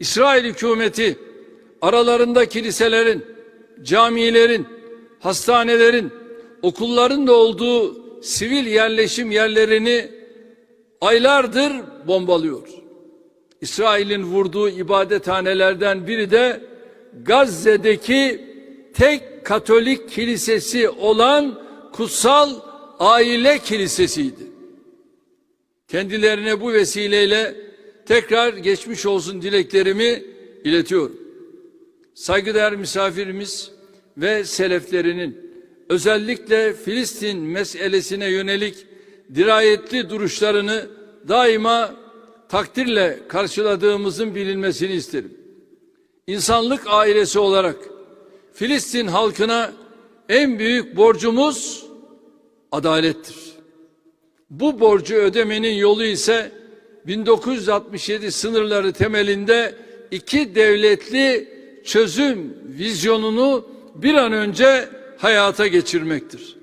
İsrail hükümeti aralarında kiliselerin, camilerin, hastanelerin, okulların da olduğu sivil yerleşim yerlerini aylardır bombalıyor. İsrail'in vurduğu ibadethanelerden biri de Gazze'deki tek Katolik kilisesi olan Kutsal Aile Kilisesi'ydi. Kendilerine bu vesileyle tekrar geçmiş olsun dileklerimi iletiyorum. Saygıdeğer misafirimiz ve seleflerinin özellikle Filistin meselesine yönelik dirayetli duruşlarını daima takdirle karşıladığımızın bilinmesini isterim. İnsanlık ailesi olarak Filistin halkına en büyük borcumuz adalettir. Bu borcu ödemenin yolu ise 1967 sınırları temelinde iki devletli çözüm vizyonunu bir an önce hayata geçirmektir.